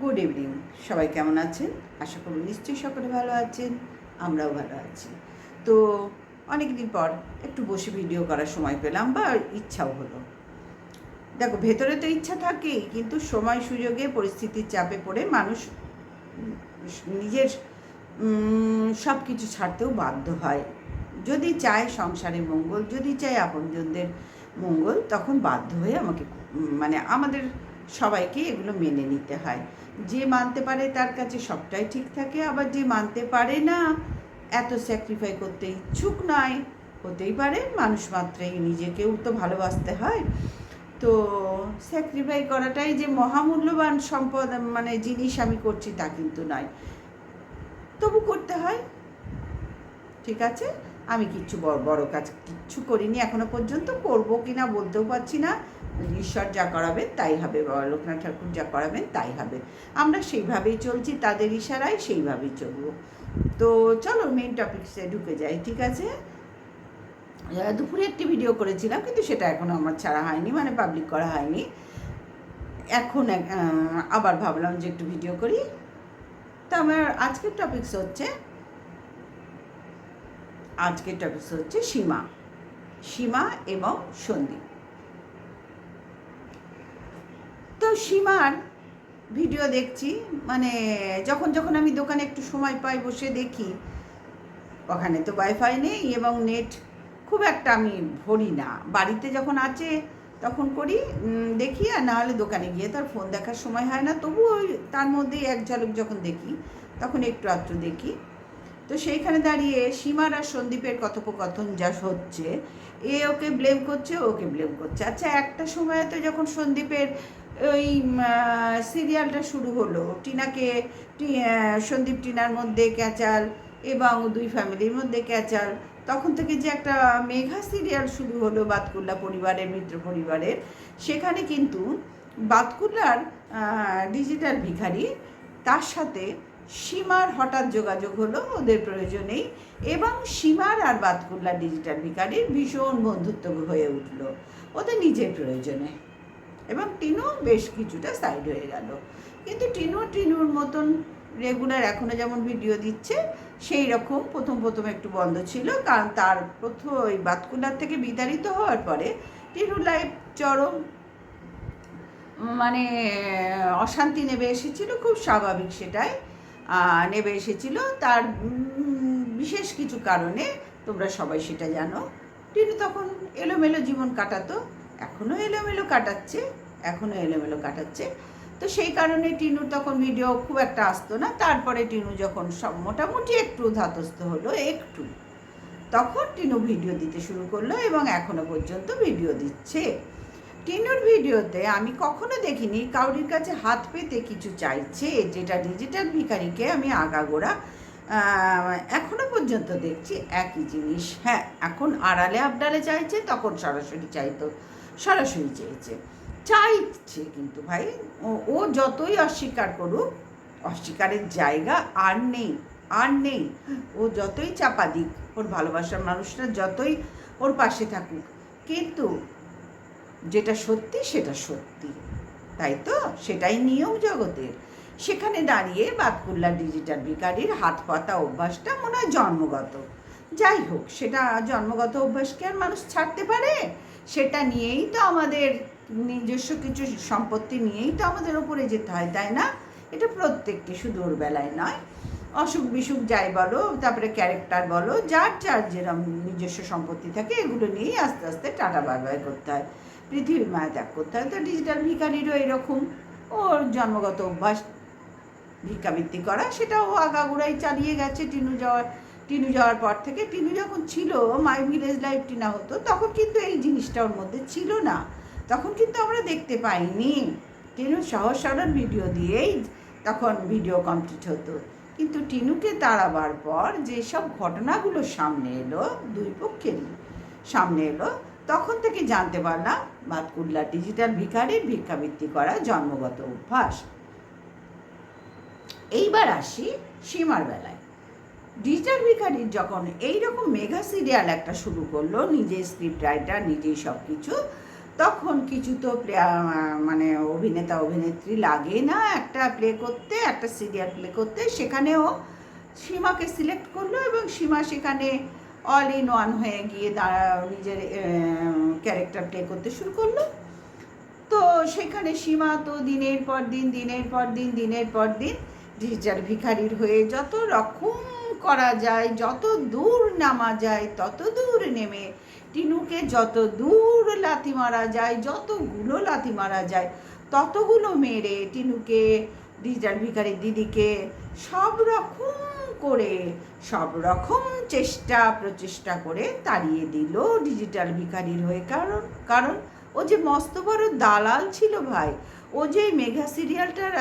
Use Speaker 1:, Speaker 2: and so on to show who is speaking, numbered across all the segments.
Speaker 1: Good evening সবাই কেমন আছেন? আশা করি নিশ্চয়ই সকলে ভালো আছেন, আমরাও ভালো আছি। তো অনেক দিন পর একটু বসে ভিডিও করার সময় পেলাম বা ইচ্ছাও হলো। দেখো, ভেতরে তো ইচ্ছা থাকেই, কিন্তু সময় সুযোগে, পরিস্থিতির চাপে পড়ে মানুষ নিজের সব কিছু ছাড়তেও বাধ্য হয়। যদি চায় সংসারে মঙ্গল, যদি চায় আপনজনদের মঙ্গল, তখন বাধ্য হয়ে আমাকে মানে আমাদের সবাইকে এগুলো মেনে নিতে হয়। যে মানতে পারে তার কাছে সবটাই ঠিক থাকে, আবার যে মানতে পারে না, এত স্যাক্রিফাই করতে ইচ্ছুক নয় হতেই পারে, মানুষ মাত্রই নিজেকেও তো ভালোবাসতে হয়। তো স্যাক্রিফাই করাটাই যে মহামূল্যবান সম্পদ মানে জিনিস আমি করছি তা কিন্তু নয়। তবু করতে হয়। ঠিক আছে? আমি কিচ্ছু বড় কাজ কিচ্ছু করিনি, এখনও পর্যন্ত করব কি না বলতেও পারছি না। ঈশ্বর যা করাবেন, তাই হবে। বাবা লোকনাথ ঠাকুর যা করাবেন, তাই হবে। আমরা সেইভাবেই চলছি, তাদের ইশারায় সেইভাবেই চলবো। তো চলো মেন টপিকসে ঢুকে যাই, ঠিক আছে? দুপুরে একটি ভিডিও করেছিলাম, কিন্তু সেটা এখনও আমার ছাড়া হয়নি মানে পাবলিক করা হয়নি। এখন আবার ভাবলাম যে একটু ভিডিও করি। তো আমার আজকের টপিকস হচ্ছে, আজকের টপিকস হচ্ছে সীমা। সীমা এবং সন্দীপ। তো সীমার ভিডিও দেখছি মানে যখন যখন আমি দোকানে একটু সময় পাই বসে দেখি, ওখানে তো ওয়াইফাই নেই এবং নেট খুব একটা আমি ভরি না। বাড়িতে যখন আছে তখন করি দেখি আর না হলে দোকানে গিয়ে তার ফোন দেখার সময় হয় না। তবু ওই তার মধ্যেই এক ঝলক যখন দেখি, তখন একটু আধটু দেখি। তো সেইখানে দাঁড়িয়ে সীমার আর সন্দীপের কথোপকথন যা হচ্ছে, এ ওকে ব্লেম করছে ওকে ব্লেম করছে। আচ্ছা একটা সময় তো যখন সন্দীপের ওই সিরিয়ালটা শুরু হলো। টিনাকে সন্দীপ টিনার মধ্যে ক্যাচাল এবং দুই ফ্যামিলির মধ্যে ক্যাচাল তখন থেকে যে একটা মেঘা সিরিয়াল শুরু হলো বাতকুল্লা পরিবারের, মিত্র পরিবারের, সেখানে কিন্তু বাতকুল্লার ডিজিটাল ভিখারি, তার সাথে সীমার হঠাৎ যোগাযোগ হলো ওদের প্রয়োজনেই এবং সীমার আর বাতকুল্লা ডিজিটাল ভিখারির ভীষণ বন্ধুত্ব হয়ে উঠল ওদের নিজের প্রয়োজনে। এবং টিনু বেশ কিছুটা সাইড হয়ে গেল। কিন্তু টিনু টিনুর মতন রেগুলার এখনও যেমন ভিডিও দিচ্ছে, সেই রকম প্রথম প্রথম একটু বন্ধ ছিল। কারণ তার প্রথম ওই বাতকুলার থেকে বিতাড়িত হওয়ার পরে টিনু লাইফ চরম মানে অশান্তি নেমে এসেছিল, খুব স্বাভাবিক সেটাই নেমে এসেছিল। তার বিশেষ কিছু কারণে তোমরা সবাই সেটা জানো। টিনু তখন এলোমেলো জীবন কাটাতো। এখনও এলোমেলো কাটাচ্ছে এখনও এলোমেলো কাটাচ্ছে। তো সেই কারণে টিনুর তখন ভিডিও খুব একটা আসতো না। তারপরে টিনু যখন সব মোটামুটি একটু ধাতস্থ হলো, একটু। তখন টিনু ভিডিও দিতে শুরু করল এবং এখনও পর্যন্ত ভিডিও দিচ্ছে। টিনুর ভিডিওতে আমি কখনো দেখিনি কাউরির কাছে হাত পেতে কিছু চাইছে, যেটা ডিজিটাল ভিখারিকে আমি আগাগোড়া এখনও পর্যন্ত দেখছি একই জিনিস। হ্যাঁ এখন আড়ালে আবডালে চাইছে, তখন সরাসরি চাইতো সরাসরি চেয়েছে। চাইছে কিন্তু ভাই, ও- যতই অস্বীকার করুক, অস্বীকারের জায়গা আর নেই আর নেই। ও যতই চাপা দিক, ওর ভালোবাসার মানুষরা যতই ওর পাশে থাকুক, কিন্তু যেটা সত্যি সেটা সত্যি, তাই তো? সেটাই নিয়ম জগতের। সেখানে দাঁড়িয়ে বাতকুল্লা ডিজিটাল ভিকারির হাত পাতা অভ্যাসটা মনে হয় জন্মগত। যাই হোক, সেটা জন্মগত অভ্যাসকে আর মানুষ ছাড়তে পারে? সেটা নিয়েই তো আমাদের নিজস্ব কিছু সম্পত্তি নিয়েই তো আমাদের ওপরে যেতে হয়, তাই না? এটা প্রত্যেককে শুধু ওর বেলায় নয়। অসুখ বিসুখ যাই বলো, তারপরে ক্যারেক্টার বলো, যার যার যেরকম নিজস্ব সম্পত্তি থাকে, এগুলো নিয়েই আস্তে আস্তে টাটা বাই করতে হয়। পৃথিবীর মায়া ত্যাগ করতে হয়। তো ডিজিটাল ভিকারিরও এরকম। ওর জন্মগত অভ্যাস ভিক্ষাবৃত্তি করা, সেটাও আগাগোড়াই চালিয়ে গেছে টিনু যাওয়ার টিনু যাওয়ার পর থেকে টিনু যখন ছিল মাই ভিলেজ লাইফ টিনা হতো, তখন কিন্তু এই জিনিসটা ওর মধ্যে ছিল না। তখন কিন্তু আমরা দেখতে পাইনি। টিনু সহজ সরল ভিডিও দিয়েই তখন ভিডিও কমপ্লিট হতো। কিন্তু টিনুকে তাড়াবার পর যেসব ঘটনাগুলো সামনে এলো, দুই পক্ষেরই সামনে এলো, তখন থেকে জানতে পারলাম বাতকুল্লা ডিজিটাল ভিখারির ভিক্ষাবৃত্তি করা জন্মগত অভ্যাস। এইবার আসি সীমার বেলায়। ডিজিটাল ভিখারির যখন এইরকম মেগা সিরিয়াল একটা শুরু করল নিজে স্ক্রিপ্ট রাইটার নিজেই সব কিছু তখন কিছু তো মানে অভিনেতা, অভিনেত্রী লাগে না একটা প্লে করতে, একটা সিরিয়াল প্লে করতে। সেখানেও সীমাকে সিলেক্ট করল এবং সীমা সেখানে অল ইন ওয়ান হয়ে গিয়ে দাঁড়া নিজের ক্যারেক্টার প্লে করতে শুরু করল। তো সেখানে সীমা তো দিনের পর দিন, দিনের পর দিন, দিনের পর দিন ডিজিটাল ভিখারির হয়ে যত রকম করা যায়, যত দূর নামা যায়, তত দূর নেমে। টিনুকে যত দূর লাথি মারা যায়, যতগুলো লাথি মারা যায়, ততগুলো মেরে টিনুকে, ডিজিটাল ভিখারির দিদিকে সব রকম করে, সব রকম চেষ্টা, প্রচেষ্টা করে তাড়িয়ে দিল ডিজিটাল ভিকারির হয়ে। কারণ কারণ ও যে মস্ত বড় দালাল ছিল ভাই ও যে মেঘা সিরিয়ালটার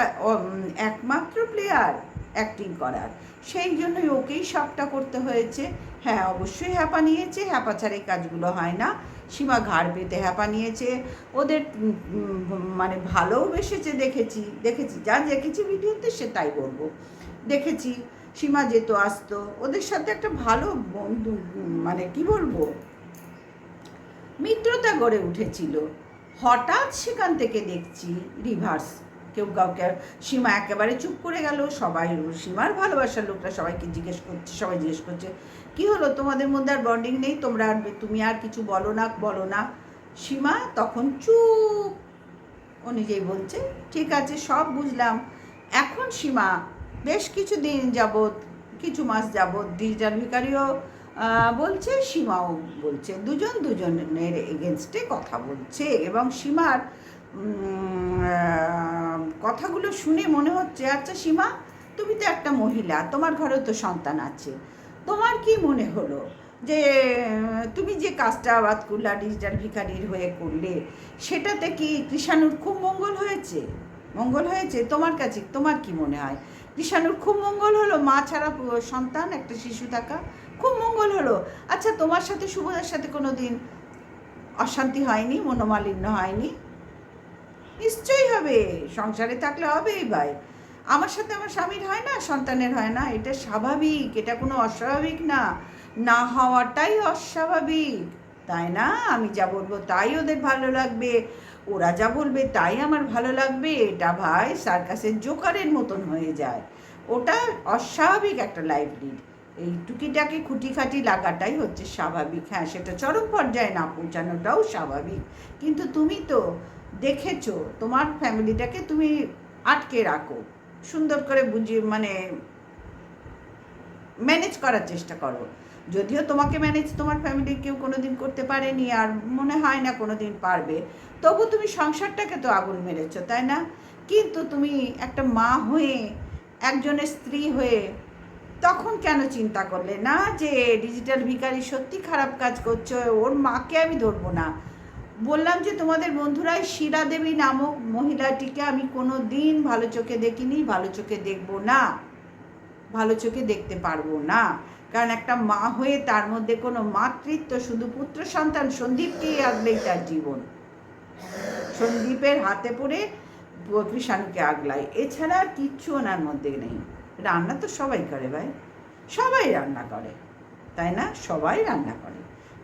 Speaker 1: একমাত্র প্লেয়ার অ্যাক্টিং করার, সেই জন্যই ওকেই সবটা করতে হয়েছে। হ্যাঁ অবশ্যই হ্যাপা নিয়েছে, হ্যাপা ছাড়া এই কাজগুলো হয় না। সীমা ঘাড় পেতে হ্যাপা নিয়েছে। ওদের মানে ভালোবেসেছে দেখেছি দেখেছি। যা দেখেছি ভিডিওতে সে তাই বলব। দেখেছি, সীমা যেত আসতো, ওদের সাথে একটা ভালো বন্ধু মানে কি বলব? মিত্রতা গড়ে উঠেছিল। হঠাৎ সেখান থেকে দেখছি রিভার্স কেউ কাউকে সীমা একেবারে চুপ করে গেল, সবাই সীমার ভালোবাসার লোকরা সবাইকে জিজ্ঞেস করছে, সবাই জিজ্ঞেস করছে, কি হলো? তোমাদের মধ্যে আর বন্ডিং নেই? তোমরা আর তুমি আর কিছু বলো না বলো না? সীমা তখন চুপ নিজেই বলছে, ঠিক আছে, সব বুঝলাম। এখন সীমা, বেশ কিছু দিন যাবৎ, কিছু মাস যাবৎ ডিজিটাল ভিকারিও বলছে, সীমাও বলছে, দুজন দুজনের এগেনস্টে কথা বলছে এবং সীমার কথাগুলো শুনে মনে হচ্ছে আচ্ছা সীমা, তুমি তো একটা মহিলা, তোমার ঘরেও তো সন্তান আছে। তোমার কি মনে হলো যে, তুমি যে কাজটা আবাদ করলা ডিজিটাল ভিখারির হয়ে করলে, সেটাতে কি কৃষাণুর খুব মঙ্গল হয়েছে? মঙ্গল হয়েছে? তোমার কাছে, তোমার কি মনে হয়? কৃষাণুর খুব মঙ্গল হলো, মা ছাড়া সন্তান, একটা শিশু থাকা। খুব মঙ্গল হলো। আচ্ছা তোমার সাথে শুভদার সাথে কোনো দিন অশান্তি হয়নি, মনোমালিন্য হয়নি? নিশ্চয়ই হবে, সংসারে থাকলে হবেই ভাই। আমার সাথে আমার স্বামীর হয় না, সন্তানের হয় না, এটা স্বাভাবিক, এটা কোনো অস্বাভাবিক না। না হওয়াটাই অস্বাভাবিক। তাই না? আমি যা বলব তাই ওদের ভালো লাগবে। ওরা যা বলবে তাই আমার ভালো লাগবে, এটা ভাই সার্কাসের জোকারের মতন হয়ে যায়। ওটা অস্বাভাবিক একটা লাইফ লিড এই টুকিটাকি খুঁটিখাটি লাগাটাই হচ্ছে স্বাভাবিক। হ্যাঁ সেটা চরম পর্যায়ে না পৌঁছানোটাও স্বাভাবিক। কিন্তু তুমি তো দেখেছ, তোমার ফ্যামিলিটাকে তুমি আটকে রাখো, সুন্দর করে বুঝিয়ে মানে ম্যানেজ করার চেষ্টা করো। যদিও তোমাকে ম্যানেজ তোমার ফ্যামিলির কেউ কোনো দিন করতে পারেনি আর মনে হয় না কোনো দিন পারবে। তবু তুমি সংসারটাকে তো আগুন মেরেছো, তাই না? কিন্তু তুমি একটা মা হয়ে, একজনের স্ত্রী হয়ে তখন কেন চিন্তা করলে না যে ডিজিটাল ভিখারি সত্যি খারাপ কাজ করছে, ওর মাকে আমি ধরবো না। বললাম যে তোমাদের বন্ধুরাই শিলা দেবী নামক মহিলাটিকে আমি কোনো দিন ভালো চোখে দেখিনি, ভালো চোখে দেখব না, ভালো চোখে দেখতে পারব না। কারণ একটা মা হয়ে তার মধ্যে কোনো মাতৃত্ব, শুধু পুত্র সন্তান সন্দীপকেই আগলেই তার জীবন। সন্দীপের হাতে পড়ে কৃষাণুকে আগলায়। এছাড়া আর কিচ্ছু ওনার মধ্যে নেই। রান্না তো সবাই করে ভাই। সবাই রান্না করে। তাই না? সবাই রান্না করে।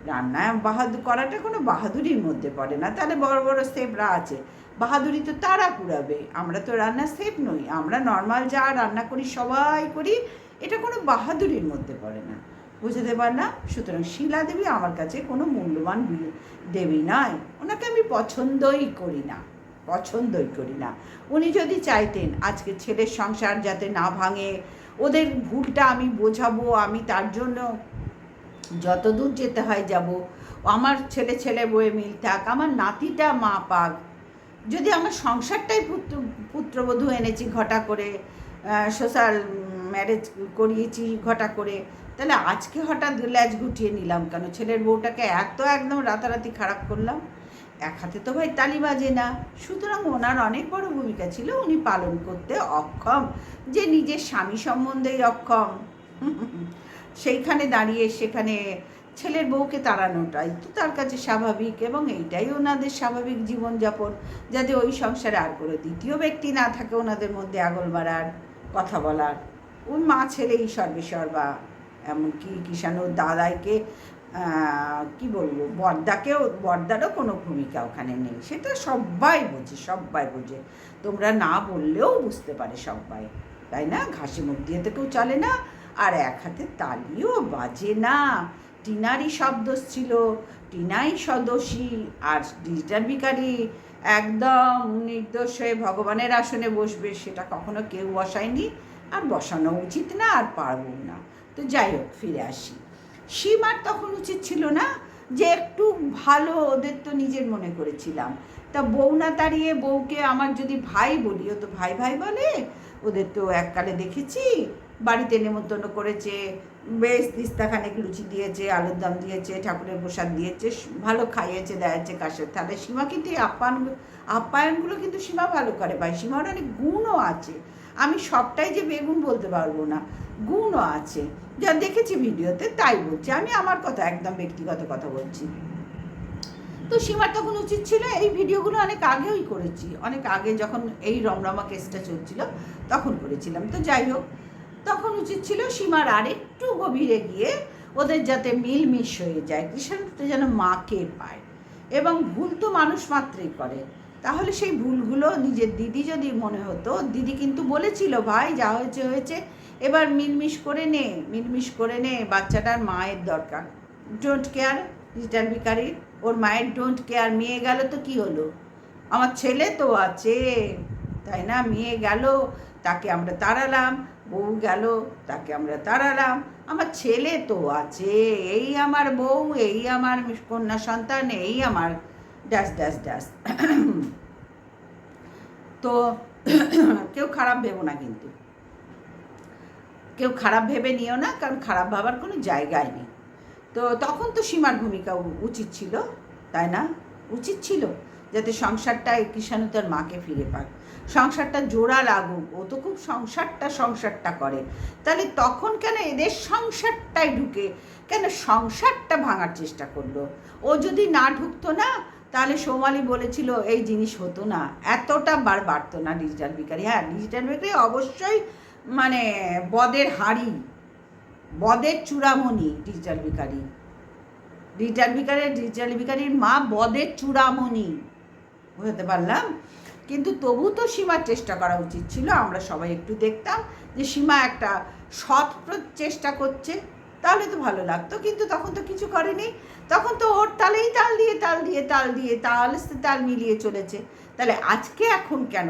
Speaker 1: রান্না বাহাদুর, করাটা কোনো বাহাদুরির মধ্যে পড়ে না। তাহলে বড় বড় সেফরা আছে। বাহাদুরি তো তারা কুড়াবে। আমরা তো রান্না সেফ নই। আমরা নর্মাল যা রান্না করি, সবাই করি। এটা কোনো বাহাদুরির মধ্যে পড়ে না। বুঝতে পারলাম সুতরাং শিলা দেবী আমার কাছে কোনো মূল্যবান দেবী নয় ওনাকে আমি পছন্দই করি না। পছন্দই করি না। উনি যদি চাইতেন আজকে ছেলের সংসার যাতে না ভাঙে, ওদের ভুলটা আমি বোঝাবো, আমি তার জন্য যত দূর যেতে হয় যাব। আমার ছেলে ছেলে বয়ে মিল থাক, আমার নাতিটা মা পাক। যদি আমার সংসারটাই পুত্র পুত্রবধূ এনেছি ঘটা করে সোশ্যাল ম্যারেজ করিয়েছি, ঘটা করে। তাহলে আজকে হঠাৎ ল্যাজ গুটিয়ে নিলাম কেন? ছেলের বউটাকে এত একদম রাতারাতি খারাপ করলাম। এক হাতে তো ভাই তালি বাজে না। সুতরাং ওনার অনেক বড় ভূমিকা ছিল, উনি পালন করতে অক্ষম, যে নিজের স্বামী সম্বন্ধেই অক্ষম। সেইখানে দাঁড়িয়ে সেখানে ছেলের বউকে তাড়ানোটাই তো তার কাছে স্বাভাবিক এবং এইটাই ওনাদের স্বাভাবিক জীবনযাপন, যাতে ওই সংসারে আর কোনো দ্বিতীয় ব্যক্তি না থাকে ওনাদের মধ্যে আগল বাড়ার কথা বলার। ওই মা ছেলেই সর্বেসর্বা এমনকি কিষাণুর দাদাইকে কি বলব, বর্দাকেও, বর্দারও কোনো ভূমিকা ওখানে নেই। সেটা সবাই বোঝে সবাই বোঝে। তোমরা না বললেও বুঝতে পারে সবাই তাই না? ঘাসি মুখ দিয়ে তো কেউ চলে না, আর এক হাতে তালিও বাজে না। টিনারই শব্দ ছিল, টিনাই সদোষী আর ডিজিটাল বিকারি একদম নির্দোষ হয়ে ভগবানের আসনে বসবে, সেটা কখনো কেউ বসায়নি। আর বসানো উচিত না, আর পারব না। তো যাই হোক, ফিরে আসি। সীমার তখন উচিত ছিল না যে একটু ভালো ওদের তো নিজের মনে করেছিলাম। তা বউ না তাড়িয়ে বউকে আমার যদি ভাই বলি, ও তো ভাই ভাই বলে, ওদের তো এককালে দেখেছি, বাড়িতে নেমন্তন্ন করেছে বেশ দিস্তাখানেক লুচি দিয়েছে, আলুর দম দিয়েছে, ঠাকুরের প্রসাদ দিয়েছে ভালো খাইয়েছে, দেয়াচ্ছে কাশের তাহলে সীমা কিন্তু এই আপ্যায়ন আপ্যায়নগুলো কিন্তু সীমা ভালো করে ভাই। সীমার অনেক গুণও আছে। আমি সবটাই যে বেগুন বলতে পারব না, গুণও আছে। যা দেখেছি ভিডিওতে তাই বলছি। আমি আমার কথা, একদম ব্যক্তিগত কথা বলছি। তো সীমার তখন উচিত ছিল, এই ভিডিওগুলো অনেক আগেই করেছি। অনেক আগে যখন এই রমরমা কেসটা চলছিল, তখন করেছিলাম। তো যাই হোক তখন উচিত ছিল সীমার আরেকটু গভীরে গিয়ে ওদের যাতে মিলমিশ হয়ে যায় কৃষ্ণতে যেন মাকে পায় এবং ভুল তো মানুষ মাত্রই করে। তাহলে সেই ভুলগুলো নিজের দিদি যদি মনে হতো, দিদি কিন্তু বলেছিল, ভাই, যা হয়েছে হয়েছে। এবার মিলমিশ করে নে, মিলমিশ করে নে, বাচ্চাটার মায়ের দরকার। ডোন্ট কেয়ার ডিজিটাল বিকারির ওর মায়ের ডোন্ট কেয়ার মেয়ে গেল তো কি হলো? আমার ছেলে তো আছে, তাই না? মেয়ে গেল, তাকে আমরা তাড়ালাম। বউ গেল, তাকে আমরা তাড়ালাম। আমার ছেলে তো আছে, এই আমার বউ, এই আমার কন্যা সন্তান, এই আমার ড্যাস ড্যাস ড্যাস তো কেউ খারাপ ভেবো না কিন্তু। কেউ খারাপ ভেবে নিও না, কারণ খারাপ ভাবার কোনো জায়গায় নেই। তো তখন তো সীমার ভূমিকা উচিত ছিল, তাই না? উচিত ছিল। যাতে সংসারটা কিষাণু তার মাকে ফিরে পাক। সংসারটা জোড়া লাগুক, ও তো খুব সংসারটা সংসারটা করে। তাহলে তখন কেন এদের সংসারটাই ঢুকে কেন সংসারটা ভাঙার চেষ্টা করল? ও যদি না ঢুকতো না, তাহলে সোমালি বলেছিল, এই জিনিস হতো না। এতটা বার বাড়তো না ডিজিটাল বিকারি হ্যাঁ ডিজিটাল বিকারি অবশ্যই মানে বদের হাড়ি, বদের চূড়ামণি ডিজিটাল বিকারি ডিজিটাল বিকারের ডিজিটাল বিকারির মা বদের চূড়ামণি। বুঝতে পারলাম। কিন্তু তবু তো সীমার চেষ্টা করা উচিত ছিল, আমরা সবাই একটু দেখতাম যে সীমা একটা সৎ চেষ্টা করছে, তাহলে তো ভালো লাগতো। কিন্তু তখন তো কিছু করেনি। তখন তো ওর তালেই তাল দিয়ে তাল দিয়ে তাল দিয়ে, তাল তাল মিলিয়ে চলেছে। তাহলে আজকে এখন কেন?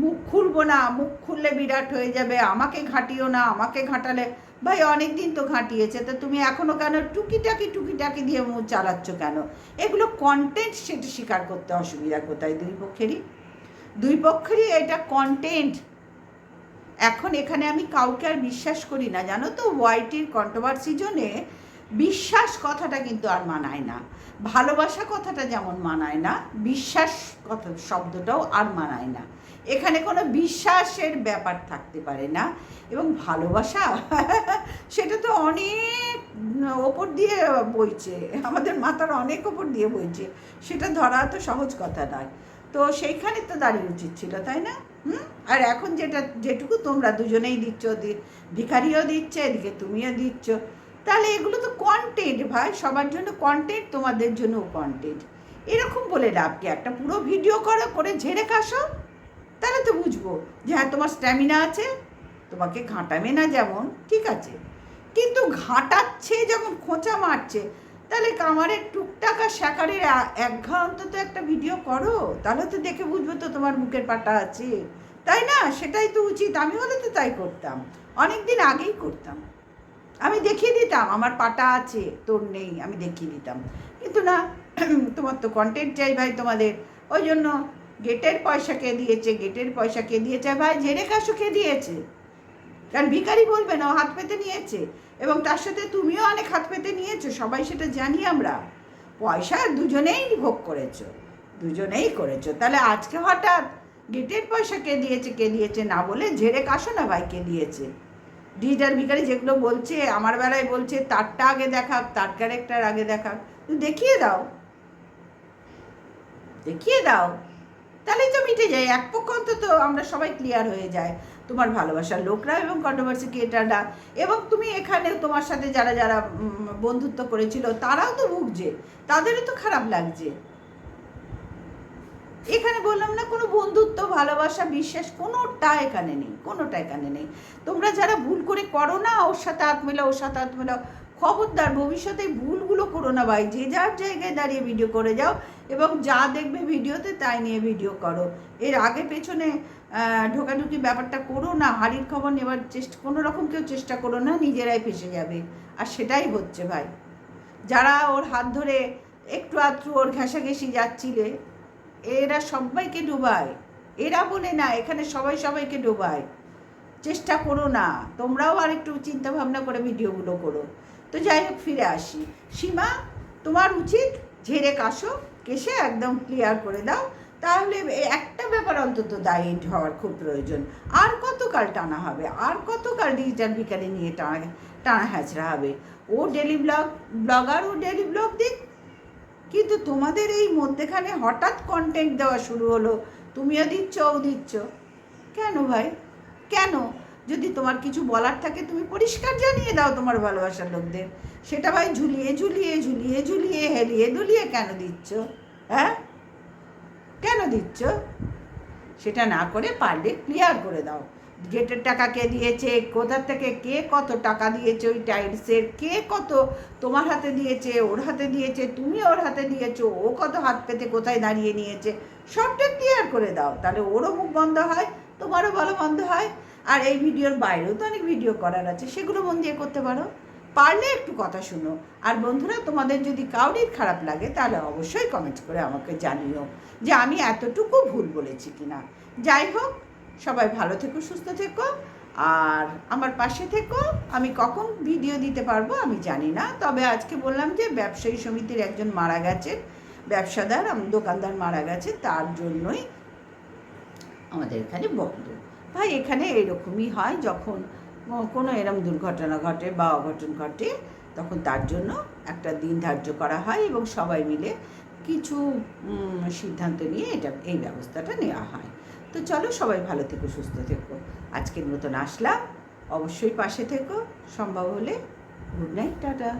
Speaker 1: মুখ খুলবো না, মুখ খুললে বিরাট হয়ে যাবে, আমাকে ঘাঁটিও না, আমাকে ঘাঁটালে ভাই অনেক দিন তো ঘাঁটিয়েছে, তো তুমি এখনও কেন টুকিটাকি টুকিটাকি দিয়ে মুখ চালাচ্ছ কেন? এগুলো কন্টেন্ট সেটা স্বীকার করতে অসুবিধা কোথায় দুই পক্ষেরই? দুই পক্ষেরই এটা কন্টেন্ট এখন এখানে আমি কাউকে আর বিশ্বাস করি না, জানো তো? ওয়াইটির কন্ট্রোভার্সি জন্যে বিশ্বাস কথাটা কিন্তু আর মানায় না। ভালোবাসা কথাটা যেমন মানায় না, বিশ্বাস কথা শব্দটাও আর মানায় না। এখানে কোনো বিশ্বাসের ব্যাপার থাকতে পারে না এবং ভালোবাসা সেটা তো অনেক ওপর দিয়ে বইছে, আমাদের মাথার অনেক ওপর দিয়ে বইছে, সেটা ধরা তো সহজ কথা নয়। তো সেইখানে তো দাঁড়িয়ে উচিত ছিল, তাই না? হুম? আর এখন যেটা, যেটুকু তোমরা দুজনেই দিচ্ছ ভিখারিও দিচ্ছে, এদিকে তুমিও দিচ্ছ, তাহলে এগুলো তো কন্টেন্ট ভাই, সবার জন্য কন্টেন্ট তোমাদের জন্য কন্টেন্ট এরকম বলে লাভ কি? একটা পুরো ভিডিও করো, করে ঝেড়ে কাশো তাহলে তো বুঝব যে হ্যাঁ তোমার স্ট্যামিনা আছে, তোমাকে ঘাঁটাবে না যেমন, ঠিক আছে। কিন্তু ঘাঁটাচ্ছে যখন খোঁচা মারছে, তাহলে কামারের টুকটাক আর স্যাকারের এ- এক ঘা অন্তত একটা ভিডিও করো, তাহলে তো দেখে বুঝব তো তোমার মুখের পাটা আছে। তাই না? সেটাই তো উচিত। আমি হলে তো তাই করতাম। অনেক দিন আগেই করতাম। আমি দেখিয়ে দিতাম, আমার পাটা আছে, তোর নেই, আমি দেখিয়ে দিতাম। কিন্তু না, তোমার তো কন্টেন্ট চাই ভাই তোমাদের। ওই জন্য গেটের পয়সা কে দিয়েছে? গেটের পয়সা কে দিয়েছে? ভাই, ঝেড়ে কাশো কে দিয়েছে? কারণ ভিখারি বলবে না হাত পেতে নিয়েছে। এবং তার সাথে তুমিও অনেক হাত পেতে নিয়েছো, সবাই সেটা জানি আমরা। পয়সা দুজনেই ভোগ করেছ, দুজনেই করেছ। তাহলে আজকে হঠাৎ গেটের পয়সা কে দিয়েছে কে দিয়েছে? না বলে ঝেড়ে কাশো না ভাই, কে দিয়েছে? ডিজিটাল ভিখারি যেগুলো বলছে, আমার বেলায় বলছে, তারটা আগে দেখাক, তার ক্যারেক্টার আগে দেখাক। দেখিয়ে দাও। দেখিয়ে দাও। তাহলেই তো মিটে যায়। এক পক্ষ অন্তত আমরা সবাই ক্লিয়ার হয়ে যায়। তোমার ভালোবাসার লোকরা এবং কন্ট্রোভার্সি ক্রিয়েটাররা এবং তুমি এখানে তোমার সাথে যারা যারা বন্ধুত্ব করেছিল, তারাও তো ভুগছে। তাদেরও তো খারাপ লাগছে। এখানে বললাম না, কোনো বন্ধুত্ব, ভালোবাসা, বিশ্বাস কোনোটা এখানে নেই, কোনোটা এখানে নেই। তোমরা যারা ভুল করে করো না, ওর সাথে হাত মেলাও ওর সাথে হাত মেলাও খবরদার, ভবিষ্যতে ভুলগুলো করো না ভাই। যে যার জায়গায় দাঁড়িয়ে ভিডিও করে যাও এবং যা দেখবে ভিডিওতে তাই নিয়ে ভিডিও করো। এর আগে পেছনে ঢোকাঢুকি ব্যাপারটা করো না হাড়ির খবর নেবার চেষ্টা, কোনো রকম কেউ চেষ্টা করো না, নিজেরাই ফেসে যাবে। আর সেটাই হচ্ছে ভাই। যারা ওর হাত ধরে একটু আধটু ওর ঘেঁষাঘেঁষি যাচ্ছিলে, এরা সবাইকে ডুবায়। এরা বলে না, এখানে সবাই সবাইকে ডোবায়। চেষ্টা করো না, তোমরাও আর একটু চিন্তা ভাবনা করে ভিডিওগুলো করো। তো যাই হোক, ফিরে আসি। সীমা, তোমার উচিত ঝেড়ে কাশো কেসে একদম ক্লিয়ার করে দাও। তাহলে একটা ব্যাপার অন্তত দায়ী হওয়ার খুব প্রয়োজন। আর কতকাল টানা হবে? আর কতকাল ডিজিটাল বিকালে নিয়ে টানা টানা হ্যাচড়া হবে? ও ডেলি ব্লগ ব্লগার ও ডেলি ব্লগ দিক। কিন্তু তোমাদের এই মধ্যেখানে হঠাৎ কন্টেন্ট দেওয়া শুরু হলো। তুমিও দিচ্ছ, ও দিচ্ছ। কেন ভাই? কেন? যদি তোমার কিছু বলার থাকে, তুমি পরিষ্কার জানিয়ে দাও তোমার ভালোবাসার লোকদের। সেটা ভাই ঝুলিয়ে ঝুলিয়ে ঝুলিয়ে ঝুলিয়ে, হেলিয়ে, দুলিয়ে কেন দিচ্ছ? হ্যাঁ? কেন দিচ্ছ? সেটা না করে পারলে ক্লিয়ার করে দাও। গেটের টাকা কে দিয়েছে কোথা থেকে কে কত টাকা দিয়েছে, ওই টাইলসের কে কত তোমার হাতে দিয়েছে, ওর হাতে দিয়েছে, তুমি ওর হাতে দিয়েছ, ও কত হাত পেতে কোথায় দাঁড়িয়ে নিয়েছে, সবটা ক্লিয়ার করে দাও। তাহলে ওরও মুখ বন্ধ হয়, তোমারও ভালো বন্ধ হয়। আর এই ভিডিওর বাইরেও তো অনেক ভিডিও করার আছে, সেগুলো মন দিয়ে করতে পারো। পারলে একটু কথা শুনো। আর বন্ধুরা, তোমাদের যদি কাউরির খারাপ লাগে, তাহলে অবশ্যই কমেন্ট করে আমাকে জানিও যে আমি এতটুকু ভুল বলেছি কিনা। যাই হোক, সবাই ভালো থেকো, সুস্থ থেকো। আর আমার পাশে থেকো। আমি কখন ভিডিও দিতে পারব, আমি জানি না। তবে আজকে বললাম যে ব্যবসায়ী সমিতির একজন মারা গেছে। ব্যবসাদার দোকানদার মারা গেছে। তার জন্যই আমাদের এখানে বন্ধ। ভাই এখানে এরকমই হয় যখন কোনো এরম দুর্ঘটনা ঘটে বা অঘটন ঘটে, তখন তার জন্য একটা দিন ধার্য করা হয় এবং সবাই মিলে কিছু সিদ্ধান্ত নিয়ে এটা, এই ব্যবস্থাটা নেওয়া হয়। তো চলো সবাই ভালো থেকো, সুস্থ থেকো। আজকের মতন আসলাম। অবশ্যই পাশে থেকো। সম্ভব হলে গুড নাইট, টাটা।